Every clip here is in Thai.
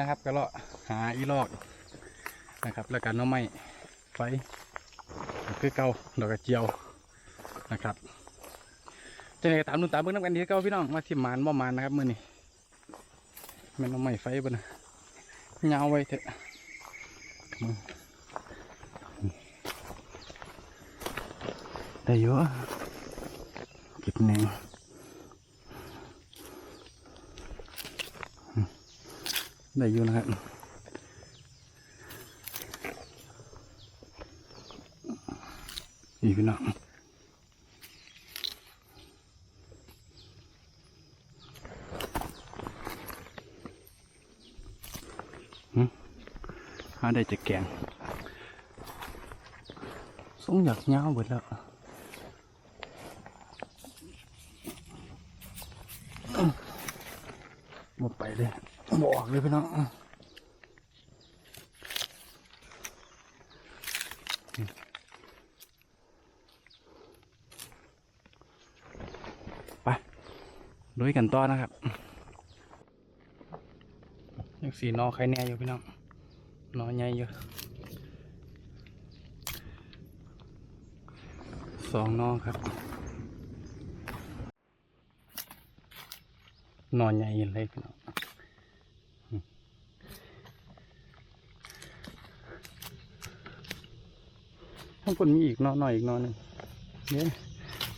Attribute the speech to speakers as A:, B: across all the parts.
A: นะครับก็เลาะหาอีลอกนะครับ แล้วกันน้องไม้ไฟคือเกาดอกกระเจียวนะครับจะไหนตามนุ่นตามเบิ่งน้ำกันดีเกาพี่น้องมาที่มานบ่มานนะครับมือนี้แม่นน้องไม้ไฟบนะยาไว้เถอะได้เยอะเก็บหนึ่ง ได้อยู่นะครับนี่พี่น้องหาได้จะแกงสงอยากเงาเบิดแล้วอื้อบ่ไปเลย บอกเลยพี่น้องไปลุยกันต่อนะครับยังสีนอใครแน่อยู่พี่น้องนอใหญ่อยู่สองนอครับนอนใหญ่เลยพี่น้องางบนมีอีกนอหน่อยอีกนอหนึ่งเนี่ย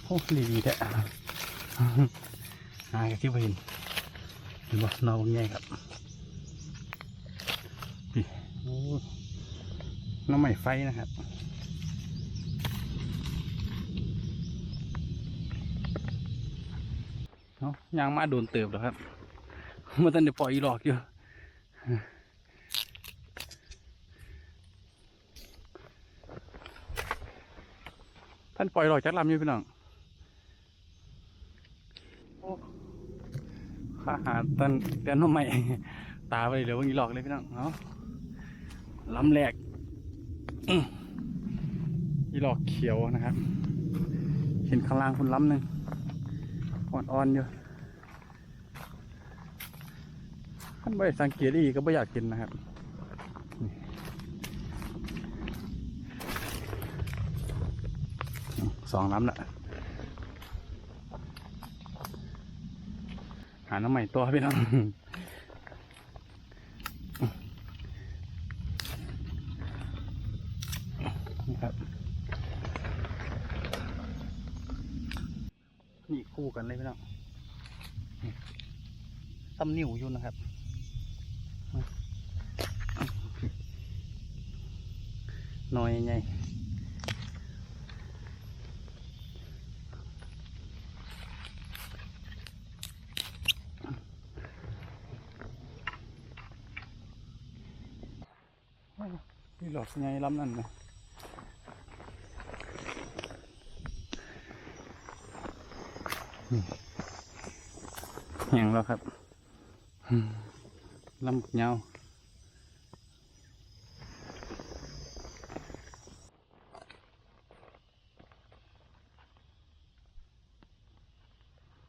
A: โอ้ดีดีแท้หายที่ไปเห็นเห็นบ่นอนใหญ่ครับนี่โอ้น้ำใหม่ไฟนะครับเนาะยางมาโดนเติบแล้วครับเมื่อตันเดี๋ยวปล่อยอีหลอกอยู่ ท่านปล่อยหลอกจักลำอยู่พี่น้องข้าหาตันเตือนน้องใหม่ตาไปเดี๋ยววันนี้หลอกเลยพี่น้องเอาลำแรกอื้ออีหลอกเขียวนะครับ เห็นข้างล่างคุณลำหนึ่งอ่อนๆอยู่ท่านไม่สังเกตอีกก็ไม่อยากกินนะครับ สองลำละหาน้ำใหม่ตัวพี่น้อง นี่ครับ นี่คู่กันเลยพี่น้องนี่ซ้ำนิ้วอยู่นะครับ น้อยใหญ่นี่ หลอกใหญ่ล้ำนั่นนะนี่แห้งแล้วครับลำยา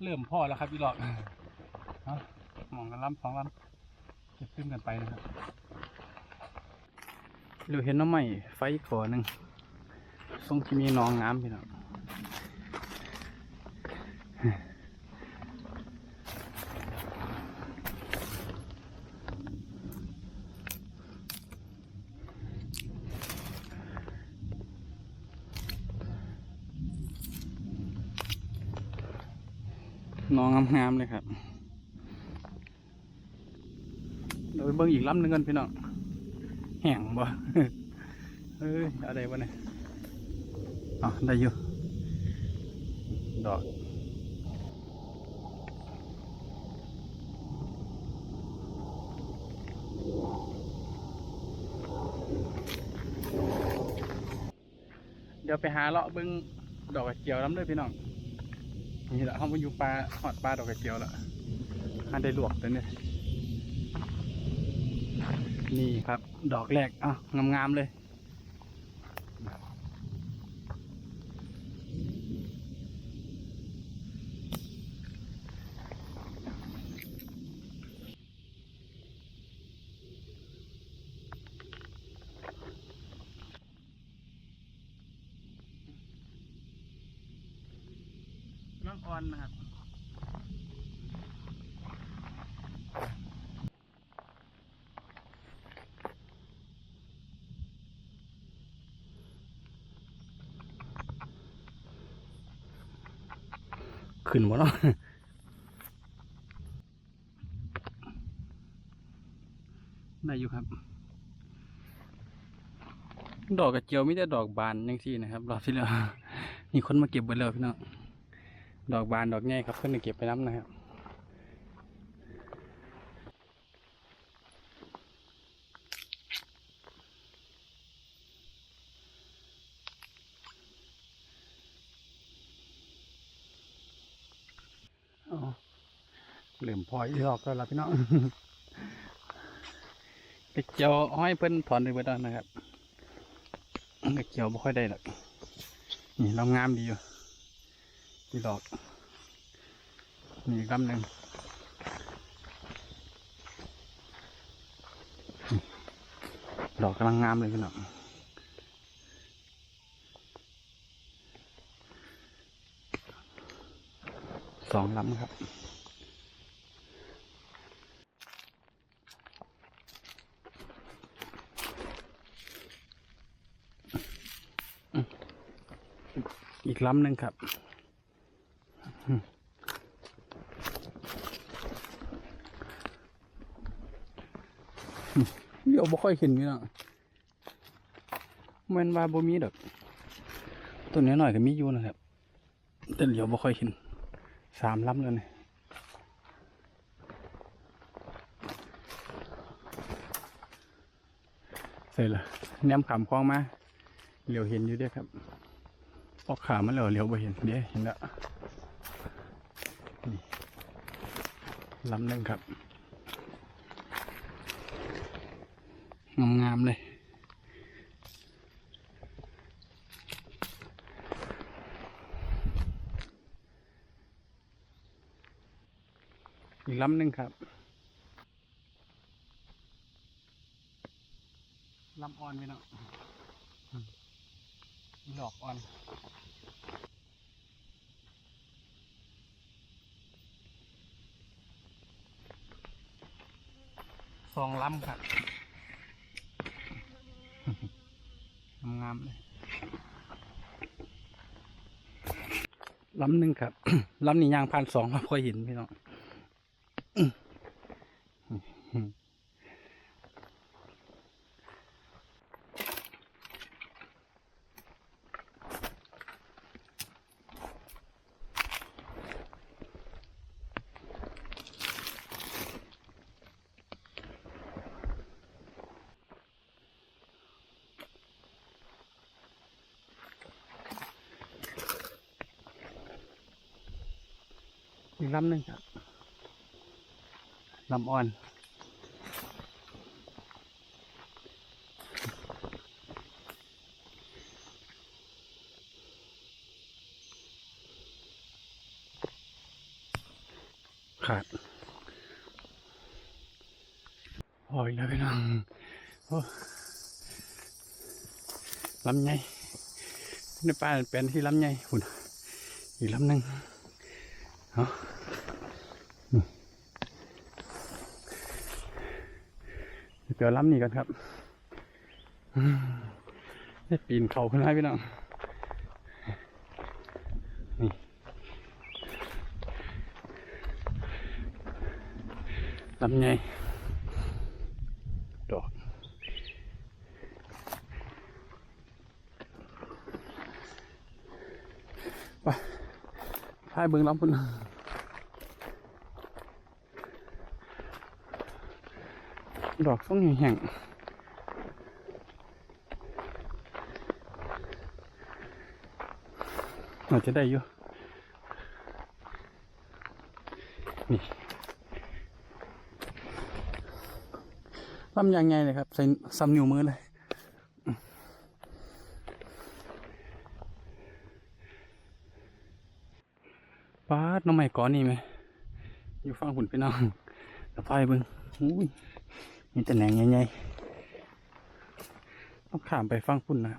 A: เริ่มพ่อแล้วครับพี่หลอกเอามองกันลำสองลำเก็บขึ้นกันไปนะครับ เราเห็นน้ำใหม่ไฟก่อหนึ่งทรงที่มีหนองน้ำพี่น้องหนองงามๆเลยครับ เดี๋ยวไปเบิ่งอีกลำหนึ่งกันพี่น้อง แห้งบ่เอ้ยอะไรวะเนี่ยอ๋อได้อยู่ ดอกเดี๋ยวไปหาเลาะเบิ้งดอกกระเจียวน้ำเด้วยพี่น้อง นี่แหละเขามาอยู่ปลาหอดปลาดอกกระเจียวแล้วอันได้ลวกตัวเนี่ย นี่ครับ ดอกแรกอะงามๆเลยน้องออนนะครับ ขึ้นหมดแล้วได้อยู่ครับ ดอกกระเจียวไม่ได้ดอกบานยังที่นะครับ รอบที่แล้วมีคนมาเก็บไปแล้วพี่น้องดอกบานดอกแง่ครับเพื่อนเก็บไปน้ำนะครับ อ๋อเหลื่ อมพอยดอกแล้วล่ะพี่น้องกระเจียวเอาให้เพิ่นถอนไปเบิดแล้วนะครับกระเจียวไม่ค่อยได้หรอกนี่เรางามดีอยู่ที่ดอกนี่ลำหนึ่งดอกกำลังงามเลยพี่น้องสองลำครับ อีกลำหนึ่งครับเดี๋ยวบ่ค่อยเห็นพี่น้องแมันว่าบ่มีดอกต้นนี้หน่อยก็มีอยู่นะครับ แต่เดี๋ยวบ่ค่อยเห็นสามลำแล้วนี่เสร็จละแนมขำคล้องมาเหลียวเห็นอยู่เด้วยครับ ออกขามันแล้วเลี้ยวไปเห็นเดี๋ยวเห็นล้วนี่ลำหนึ่งครับ งามๆเลยอีกลำหนึ่งครับลำอ่อนไปเนาะ ดอกอ่อนสองลำครับงามๆเลยลำหนึ่งครับลำนี้ยางพันสองเราค่อเห็นพี่น้อง อีกลำหนึ่งครับลำอ่อน ขาดโอ้ยแล้วพี่น้องโอ้ลำไงในป่าเป็นที่ลำไงหุ่นอีกลำหนึ่ง เอานี่เดี๋ยวล้ำนี่กันครับได้ปีนเขาขึ้นมาพี่น้อง นี่ลำไงดอกไป พายเบิ้งล้ำพุ่นดอกส้มแห้งๆอาจจะได้อยู่ นี่ลำยังไงเลยครับ ใส่ซ้ำนิ้วมือเลย ก้อนนี่ไหมอยู่ฟังหุ่พี่น้องกระไฟเบิ้งอุ้มีแต่แหนงใหญ่ๆต้องขามไปฟังพุ่นนะ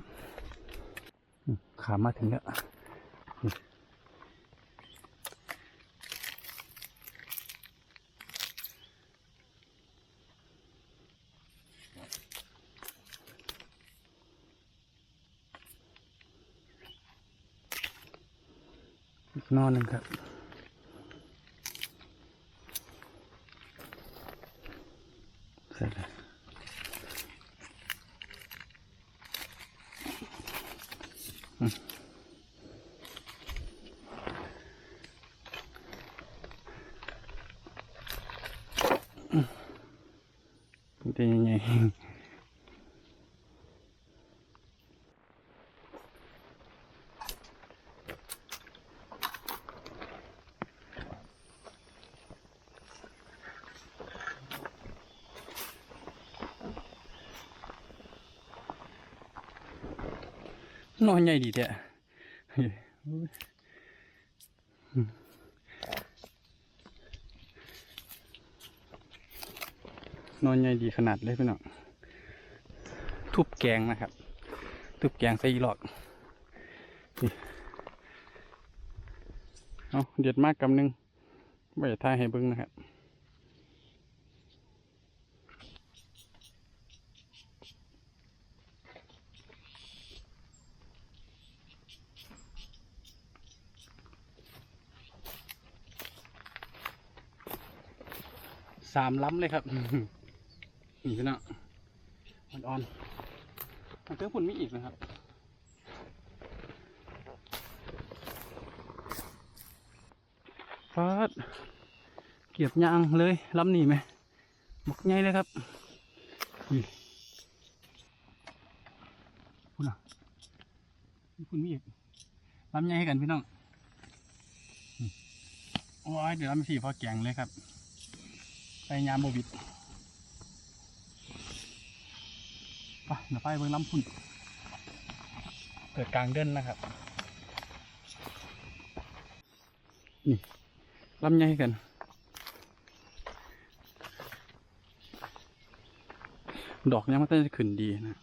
A: ขามมาถึงแล้วนอนหนึ่งครับ อืมอืมเป็นยังไง นอนใหญ่ดีแท้เฮ้ยอืมนอนใหญ่ดีขนาดเลยพี่น้องทุบแกงนะครับ ทุบแกงใส่หลอกนี่เอาเด็ดมากกำนึงไม่ทายให้เบิ้งนะครับ สามล้ำเลยครับนี่พี่น้องอ่อนมันเจอฝุ่นไม่อีกนะครับฟาดเกียบยางเลยล้ำนี่ไหมหมกใหญ่เลยครับนี่พุ่นอะมีฝุ่นไม่อีกล้ำใหญ่ให้กันพี่น้องนี่โอ้ยเดี๋ยวล้ำสี่พอแกงเลยครับ ไปยามโบวิดไปเดี๋ยวไปเบิ่งลำพุ่นเกิดกลางเดินนะครับ นี่ลำใหญ่กันดอกยังมันจะขึ้นดีนะ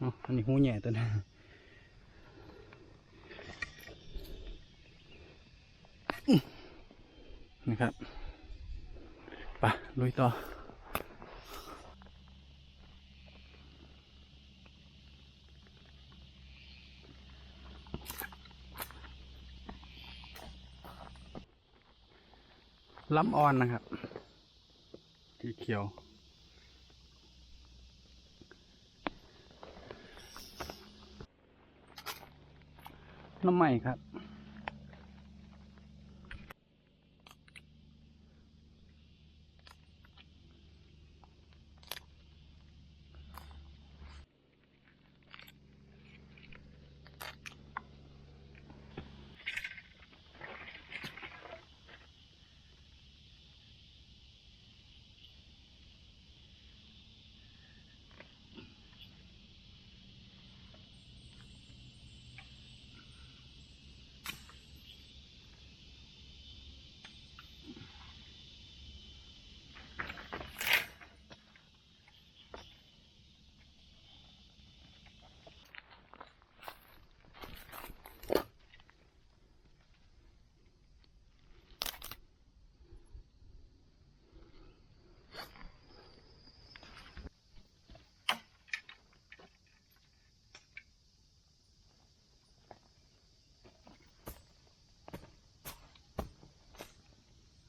A: อาอันนี้หูแหย่ตัวนะนะครับ ลุยต่อล้ำออนนะครับสีเขียว น้ำใหม่ครับ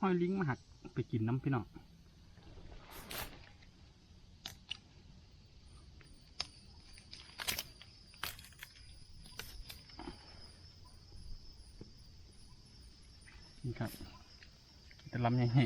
A: อยลิงมาหักไปกินน้ำพี่น้องนี่ครับจะลำยังไ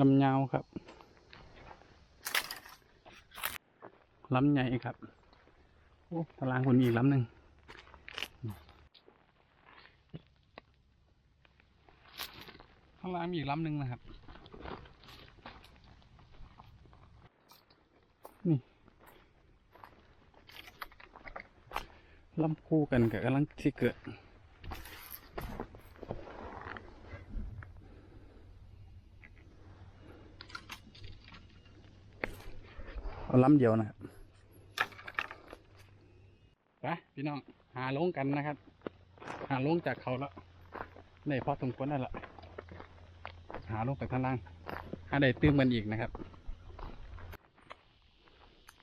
A: ลำยาวครับลำใหญ่ครับโอ้ตารางคนอีกลำหนึ่งข้างล่างมีอีกลำหนึ่งนะครับ นี่ลำคู่กันกับกำลังที่เกิด เอาลำเดียวนะครับไปพี่น้องหาลงกันนะครับ หาลงจากเขาแล้วในพอสมควรนั่นแหละหาลงไปข้างล่างหาได้ตื้มกันอีกนะครับ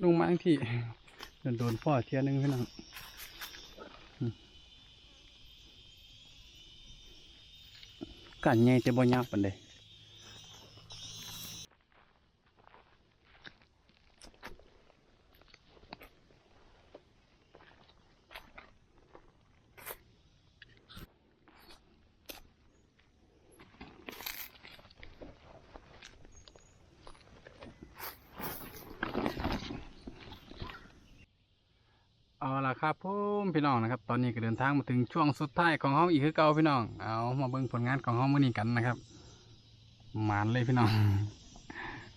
A: ลงมาทั้งที่โดนโดนพ่อเทียหนึงพี่น้องอืมกันใหญ่จะบ่ยาวปานใด เอาล่ะครับผมพี่น้องนะครับ ตอนนี้ ก็เดินทางมาถึงช่วงสุดท้ายของห้องอีกคือเก่าพี่น้อง เอามาเบิ่งผลงานของห้องมื้อนี้กันนะครับหมานเลยพี่น้อง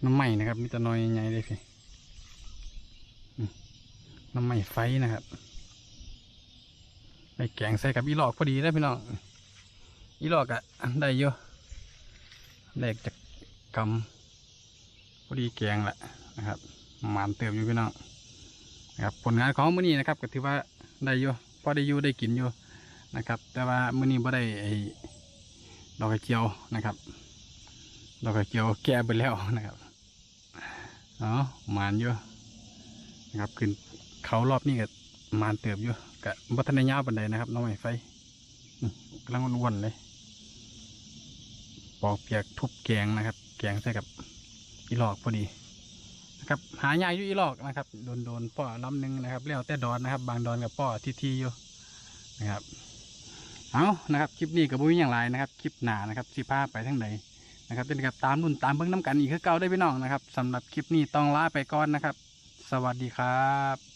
A: น้ำใหม่นะครับมีแต่น้อยใหญ่เลยพี่อืมน้ำใหม่ไฟนะครับได้แกงใส่กับอีหลอกพอดีแล้วพี่น้องอีหลอกอะได้เยอะได้จากกำพอดีแกงแหละนะครับหมานเติมอยู่พี่น้องนะครับผลงานของมื้อนี้นะครับก็ถือว่าได้อยู่ พอได้อยู่ได้กินอยู่นะครับ แต่ว่ามื้อนี้บ่ได้ไอ้ดอกกระเจียวนะครับ ดอกกระเจียวแก่ไปแล้วนะครับเอ๋อมานอยู่นะครับขึ้นเขารอบนี้ก็มานเติบอยู่ก็บ่ทันได้ยาวปานใดนะครับน้องไม้ไฟกำลังอ้วนเลยปอกเปียกทุบแกงนะครับ แกงใส่กับอีหลอกพอดี นะครับ หายากอยู่อีหลอกนะครับ โดนโดนๆป้อลำหนึ่งนะครับแล้วแต่ดอนนะครับ บางดอนกับป่อทีทีอยู่นะครับเอานะครับคลิปนี้กับบุ้ยอย่างไรนะครับคลิปหนานะครับสีผ้าไปทั้งไหนนะครับเป็นกับตามรุ่นตามเบิ้งน้ำกันอีกคือเก่าได้พี่น้องนะครับสำหรับคลิปนี้ต้องลาไปก่อนนะครับ สวัสดีครับ